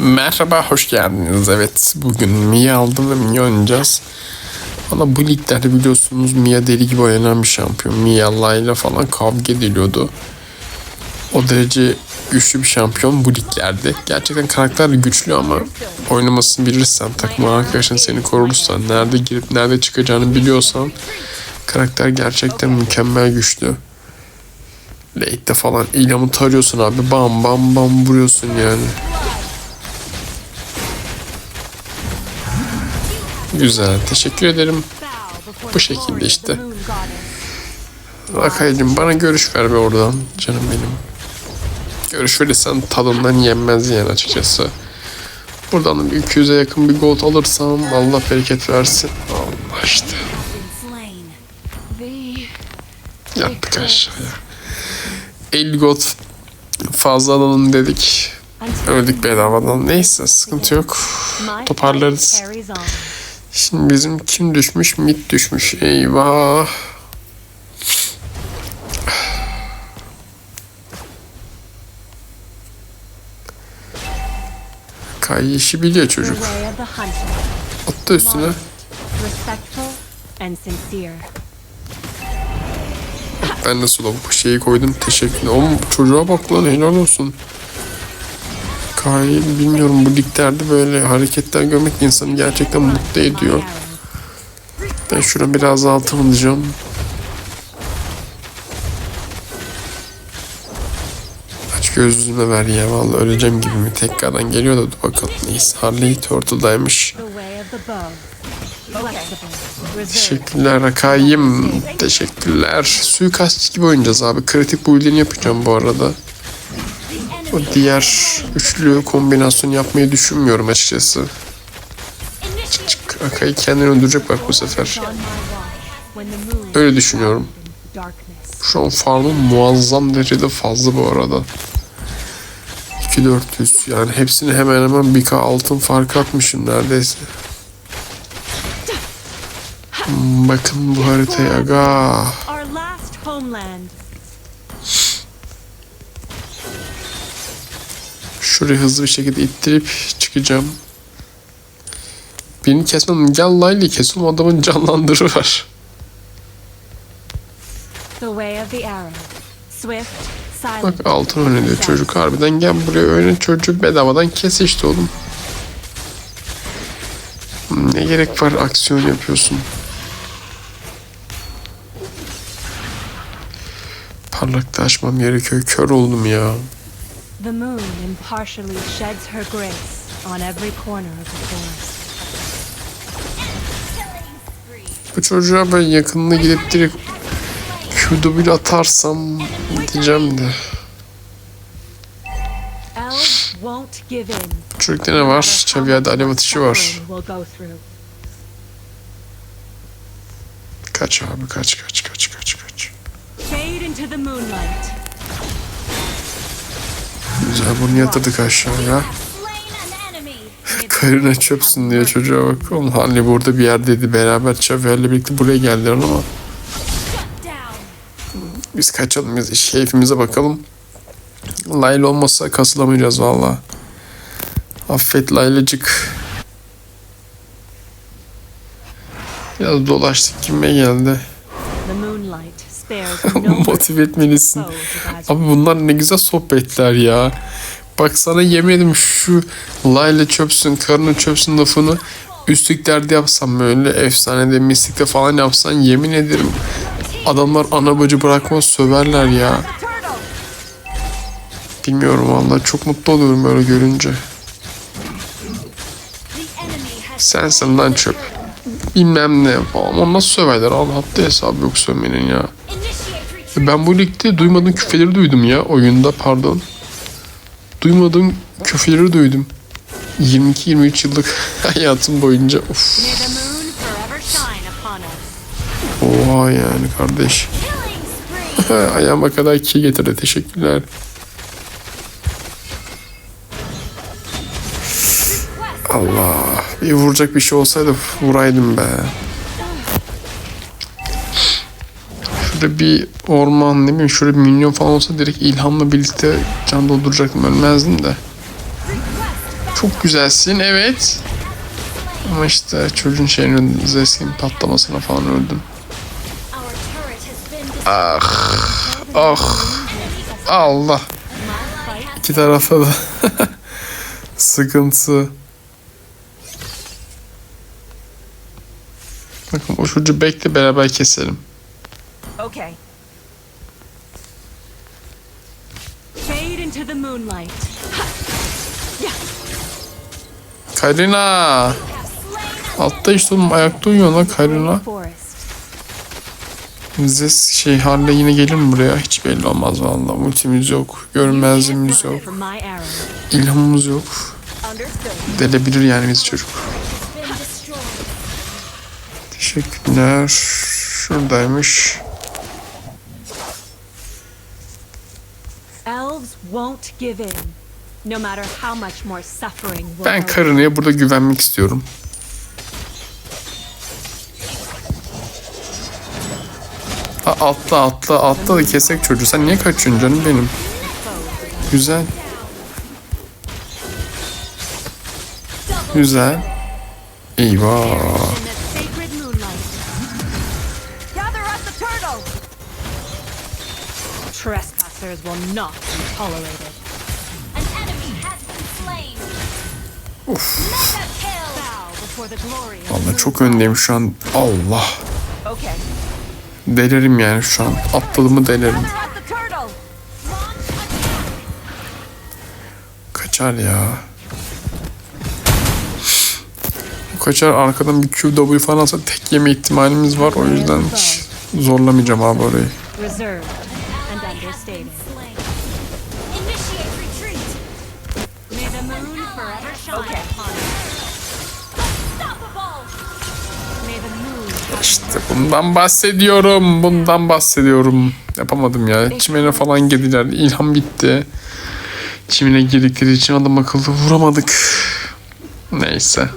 Merhaba, hoş geldiniz. Evet, bugün Mia aldım ve Mia oynayacağız. Valla bu liglerde biliyorsunuz Mia deli gibi oynanan bir şampiyon. Mia Layla falan kavga ediliyordu. O derece güçlü bir şampiyon bu liglerde. Gerçekten karakter de güçlü ama oynamasını bilirsen, takım arkadaşın seni korursa, nerede girip nerede çıkacağını biliyorsan karakter gerçekten mükemmel güçlü. Late'de falan ilamı tarıyorsun abi bam bam bam vuruyorsun yani. Güzel. Teşekkür ederim. Bu şekilde işte. Akay'cım bana görüş ver be oradan. Canım benim. Görüş verirsen tadından yenmez yani açıkçası. Buradan bir 200'e yakın bir gold alırsam Allah bereket versin. Allah işte. Yattık aşağıya. 50 gold fazla alalım dedik. Öldük bedavadan. Neyse sıkıntı yok. Toparlarız. Şimdi bizim kim düşmüş? Mid düşmüş. Eyvah. Kay işi biliyor çocuk. Attı üstüne. Ben de bu şeyi koydum. Teşekkür Oğlum çocuğa bak lan helal olsun. Kay bilmiyorum bu liglerde böyle hareketler görmek insanı gerçekten mutlu ediyor. Ben şuna biraz altı alacağım. Aç gözlüğüme ver ya vallahi öleceğim gibi mi tekrardan geliyor da dur bakalım neyse Harley Turtle'daymış. Teşekkürler Akay'ım. Teşekkürler. Suikastçı gibi oynayacağız abi. Kritik build'ini yapacağım bu arada. Diğer üçlü kombinasyon yapmayı düşünmüyorum açıkçası. Çık çık. Akay kendini öldürecek bak bu sefer. Öyle düşünüyorum. Şu an farmım muazzam derecede fazla bu arada. 2400 yani hepsini hemen hemen 1k altın fark atmışım neredeyse. Hmm, Bakın bu haritaya aga. Şurayı hızlı bir şekilde ittirip çıkacağım. Birini kesmem. Gel Layla kes. Oğlum adamın canlandırı var. Bak altın oynuyor çocuk harbiden. Gel buraya oyna çocuğu bedavadan kes işte oğlum. Ne gerek var aksiyon yapıyorsun. Parlakta açmam gerekiyor. Kör oldum ya. The moon impartially sheds her grace on every corner of the forest. Bu çocuğa ben yakınına gidip direkt Q atarsam diyeceğim de. Çocukta ne var? Çaviyade alev atışı var. Kaç abi kaç kaç kaç kaç kaç. Fade into the moonlight. Güzel bunu yatırdık aşağıya. Karına çöpsün diye çocuğa bak. Oğlum Hanli burada bir yerdeydi. Beraber Çaviyer'le birlikte buraya geldiler ama biz kaçalım biz iş keyfimize bakalım. Layla olmasa kasılamayacağız valla. Affet Laylacık. Biraz dolaştık kime geldi. The moonlight Motive etmelisin. Abi bunlar ne güzel sohbetler ya. Bak sana yemin ederim şu Layla çöpsün, karını çöpsün lafını üstlüklerde yapsam böyle efsanede, mistikte falan yapsan yemin ederim adamlar ana bacı bırakmaz söverler ya. Bilmiyorum vallahi çok mutlu oluyorum böyle görünce. Sensin lan çöp. Bilmem ne falan. Nasıl söverler? Allah'ta hesabı yok sövmenin ya. Ben bu ligde duymadığım küfürleri duydum ya oyunda pardon. Duymadığım küfürleri duydum. 22-23 yıllık hayatım boyunca. Of. Oha yani kardeş. Ayağıma kadar ki getirdi. Teşekkürler. Allah. Bir vuracak bir şey olsaydı vuraydım be. Şurada bir orman ne bileyim şurada bir minyon falan olsa direkt ilhamla birlikte can dolduracaktım ölmezdim de. Çok güzelsin evet. Ama işte çocuğun şeyinin zeskin patlamasına falan öldüm. Ah. Ah. Allah. İki tarafta da sıkıntı. Bakın o çocuğu bekle beraber keselim. Okay. Fade into the moonlight. Karina. Altta işte oğlum ayakta uyuyor lan Karina. Bize şey Harley yine gelir mi buraya? Hiç belli olmaz vallahi. Ultimiz yok. Görünmezliğimiz yok. İlhamımız yok. Delebilir yani bizi çocuk. Teşekkürler. Şuradaymış. Won't give in. No matter how much more suffering will Ben await. karınaya burada güvenmek istiyorum. Ha, atla atla atla da kesek çocuğu. Sen niye kaçıyorsun canım benim? Güzel. Güzel. Eyvah. Trespassers will not be tolerated. An enemy has been slain. Mega kill. Bow before the glory of Vallahi çok öndeyim şu an. Allah. Okay. Delerim yani şu an. Atladığımı attack. Kaçar ya. Bu kaçar arkadan bir QW falan alsa tek yeme ihtimalimiz var. O yüzden hiç zorlamayacağım abi orayı. İşte bundan bahsediyorum. Bundan bahsediyorum. Yapamadım ya. Çimene falan girdiler. İlham bitti. Çimene girdikleri için adam akıllı vuramadık. Neyse.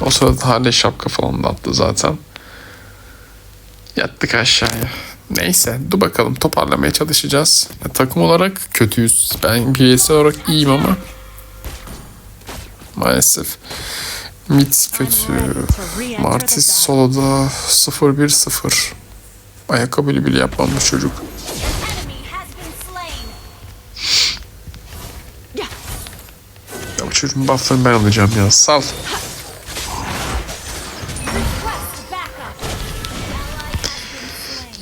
O sırada Hale şapka falan da attı zaten. Yattık aşağıya. Neyse dur bakalım toparlamaya çalışacağız. Ya, takım olarak kötüyüz. Ben bireysel olarak iyiyim ama maalesef Mit kötü. Martis soloda 0-1-0. Ayakkabıyla bile yapmamış çocuk. Bu çocuğun buff'ını ben alacağım ya. Sal.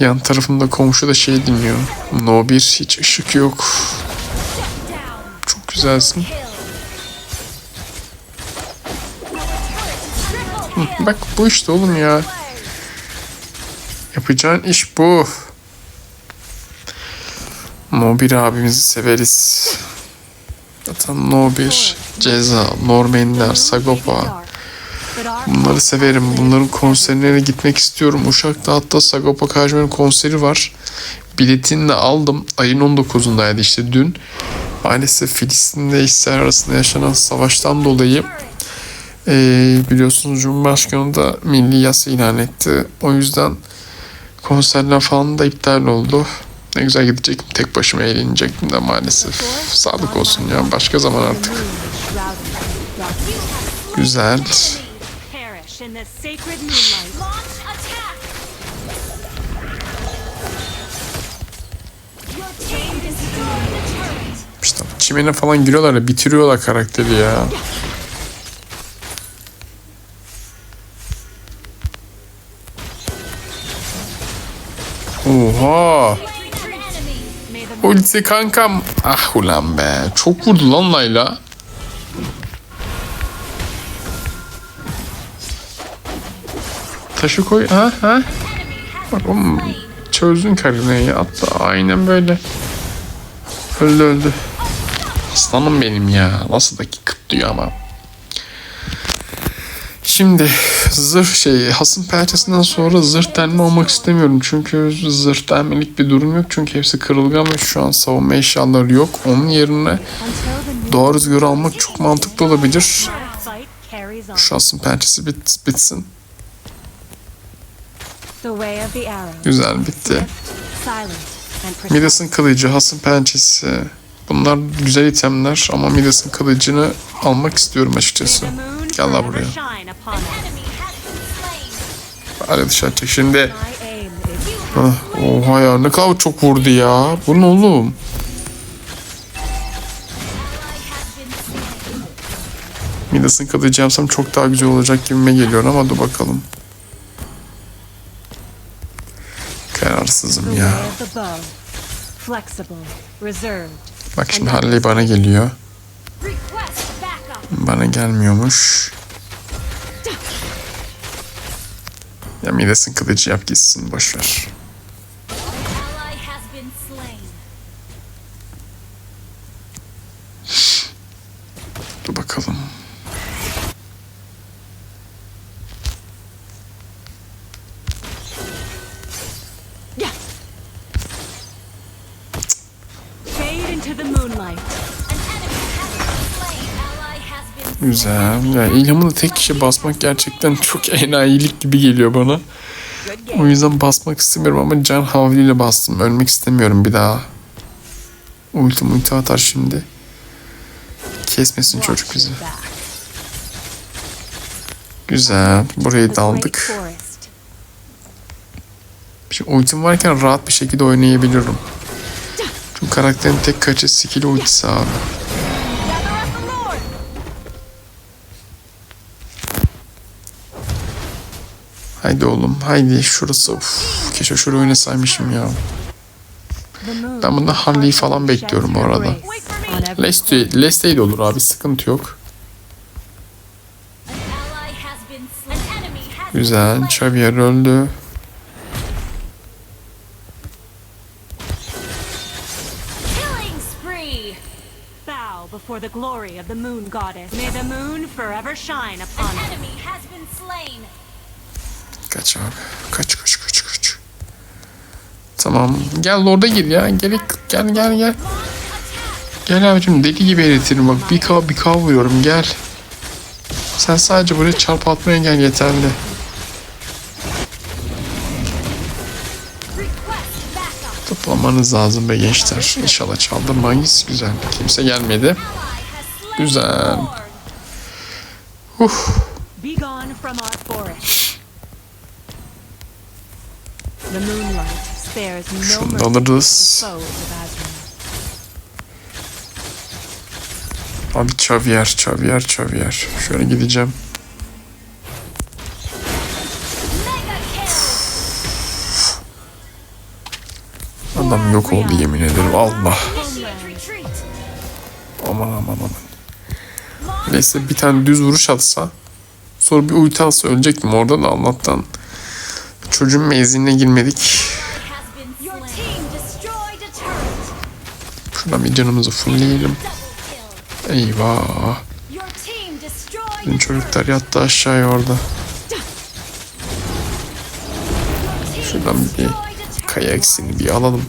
Yan tarafımda komşu da şey dinliyor. No 1 hiç ışık yok. Çok güzelsin. Bak bu işte oğlum ya. Yapacağın iş bu. No 1 abimizi severiz. Zaten No 1, Ceza, Normanler, Sagopa. Bunları severim. Bunların konserlerine gitmek istiyorum. Uşak'ta hatta Sagopa Kajmer'in konseri var. Biletini de aldım. Ayın 19'undaydı işte dün. Maalesef Filistin'de İsrail arasında yaşanan savaştan dolayı eee, biliyorsunuz Cumhurbaşkanı da milli yasa ilan etti. O yüzden konserler falan da iptal oldu. Ne güzel gidecektim. Tek başıma eğlenecektim de maalesef. Sağlık olsun ya. Başka zaman artık. Güzel. İşte çimene falan giriyorlar ya bitiriyorlar karakteri ya. Oha. Ulti kankam. Ah ulan be. Çok vurdu lan Layla. Taşı koy. Ha ha. Bak oğlum çözdün karinayı. Atla aynen böyle. Öldü öldü. Aslanım benim ya. Nasıl da kıtlıyor ama. Şimdi zırh şey hasım pençesinden sonra zırh delme olmak istemiyorum. Çünkü zırh delmelik bir durum yok. Çünkü hepsi kırılgan ve şu an savunma eşyaları yok. Onun yerine doğa rüzgarı almak çok mantıklı olabilir. Şu hasım pençesi bit, bitsin. Güzel bitti. Midas'ın kılıcı, hasım pençesi, Bunlar güzel itemler ama Midas'ın kılıcını almak istiyorum açıkçası. Gel forever buraya. Hadi dışarı çık şimdi. Hah, Oha ya ne kadar çok vurdu ya. Bu ne oğlum? Midas'ın kılıcı yapsam çok daha güzel olacak gibime geliyor ama dur bakalım. Kararsızım ya. Bak şimdi Harley bana geliyor. Bana gelmiyormuş. Ya Midas'ın kılıcı yap gitsin boşver. Dur bakalım. Fade into the moonlight. Güzel. Ya ilhamını tek kişi basmak gerçekten çok enayilik gibi geliyor bana. O yüzden basmak istemiyorum ama can havliyle bastım. Ölmek istemiyorum bir daha. Ulti multi atar şimdi. Kesmesin çocuk bizi. Güzel. Burayı The da great aldık. forest. Şimdi ultim varken rahat bir şekilde oynayabiliyorum. Çünkü karakterin tek kaçı skill ultisi abi. Haydi oğlum haydi şurası. Uf, keşke şuraya oynasaymışım ya. Ben bunda Harley'i falan bekliyorum bu arada. Leste, Leste de olur abi sıkıntı yok. Güzel. Xavier öldü. Killing spree. bow before the glory of the moon goddess. May the moon forever shine upon An enemy has been slain. Kaç abi. Kaç kaç kaç kaç. Tamam. Gel Lord'a gir ya. Gel gel gel. Attack. Gel abicim deli gibi eritirim bak. Bir kav bir kav vuruyorum gel. Sen sadece buraya çarp atmaya gel yeterli. Toplamanız lazım be gençler. İnşallah çaldırmayız. Güzel. Kimse gelmedi. Güzel. the Şunu da alırız. Abi Xavier, Xavier, Xavier. Şöyle gideceğim. Adam yok oldu yemin ederim. Allah. Aman aman aman. Neyse bir tane düz vuruş atsa sonra bir ulti atsa ölecektim orada da Allah'tan çocuğun menziline girmedik. Şuradan bir canımızı fullleyelim. Eyvah. Bizim çocuklar yattı aşağıya orada. Şuradan bir kaya eksini bir alalım.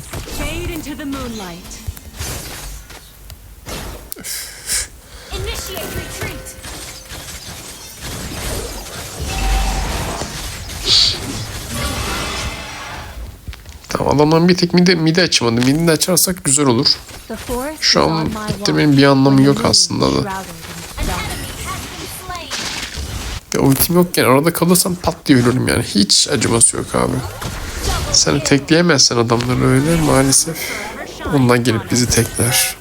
Tamam adamların bir tek mide, mide açamadı. Mide açarsak güzel olur. Şu an ittirmenin bir anlamı yok aslında da. Ya ultim yokken arada kalırsam pat diye ölürüm yani. Hiç acıması yok abi. Sen tekleyemezsen adamları öyle maalesef. Ondan gelip bizi tekler.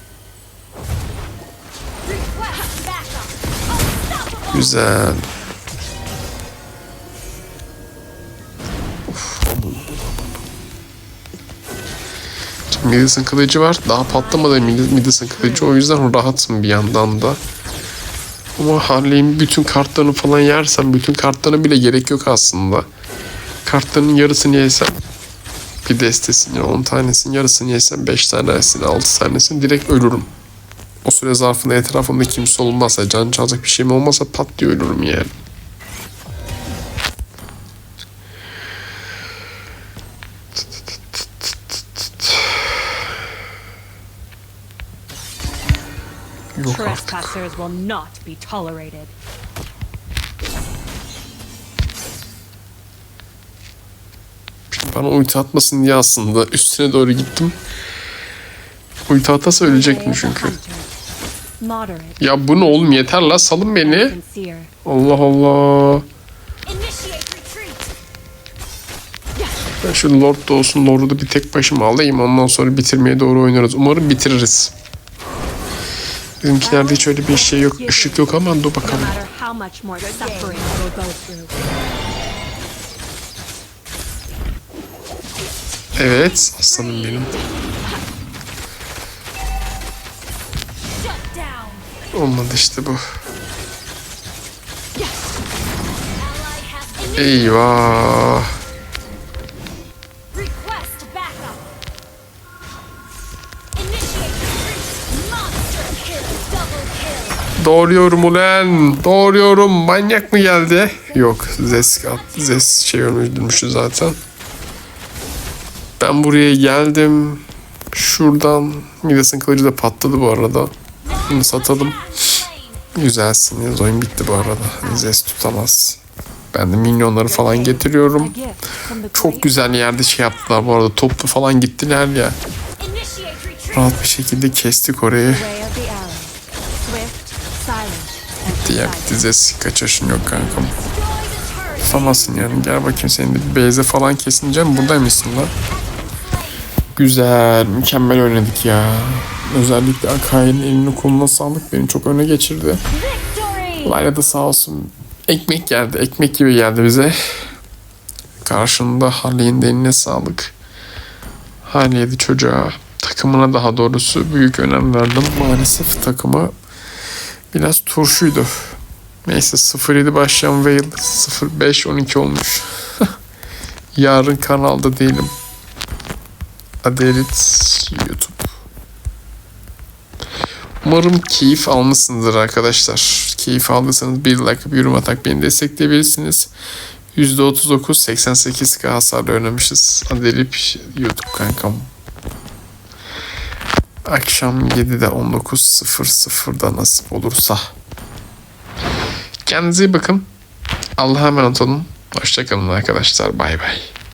Güzel. Midas'ın kılıcı var. Daha patlamadı Mid- Midas'ın kılıcı. O yüzden rahatım bir yandan da. Ama Harley'in bütün kartlarını falan yersem bütün kartlarına bile gerek yok aslında. Kartlarının yarısını yesem bir destesini 10 tanesinin yarısını yesem 5 tanesini 6 tanesini direkt ölürüm. O süre zarfında etrafımda kimse olmazsa, can çalacak bir şeyim olmazsa pat diye ölürüm yani. Yok artık. Trespassers will not be tolerated. Bana ulti atmasın diye aslında üstüne doğru gittim. Ulti ata söyleyecektim Way of the çünkü. Ya bu ne oğlum yeter la salın beni. Allah Allah. Ben şu Lord da olsun Lord'u bir tek başıma alayım. Ondan sonra bitirmeye doğru oynarız. Umarım bitiririz. Bizimkilerde hiç öyle bir şey yok. Işık yok ama dur bakalım. Evet aslanım benim. Olmadı işte bu. Eyvah. Doğruyorum ulan. Doğruyorum. Manyak mı geldi? Yok. Zes. Zes şey öldürmüştü zaten. Ben buraya geldim. Şuradan. Midas'ın kılıcı da patladı bu arada. Bunu satalım. Güzelsiniz. Oyun bitti bu arada. Zes tutamaz. Ben de minyonları falan getiriyorum. Çok güzel yerde şey yaptılar bu arada. Toplu falan gittiler ya. Rahat bir şekilde kestik orayı. Precise. dizesi kaçışın yok kankam. Tutamazsın yani. Gel bakayım senin de beyze falan kesineceğim. Buradaymışsın lan. Güzel. Mükemmel oynadık ya. Özellikle Akai'nin elini koluna sağlık. Beni çok öne geçirdi. Layla da sağ olsun. Ekmek geldi. Ekmek gibi geldi bize. Karşında Hali'nin de eline sağlık. Hali'ydi çocuğa. Takımına daha doğrusu büyük önem verdim. Maalesef takımı biraz turşuydu. Neyse 0-7 başlayan Vale 0-5-12 olmuş. Yarın kanalda değilim. Adelit YouTube. Umarım keyif almışsınızdır arkadaşlar. Keyif aldıysanız bir like bir yorum atarak beni destekleyebilirsiniz. %39 88 hasarla oynamışız. Adelip YouTube kankam. Akşam 7'de 19.00'da nasip olursa. Kendinize iyi bakın. Allah'a emanet olun. Hoşçakalın arkadaşlar. Bay bay.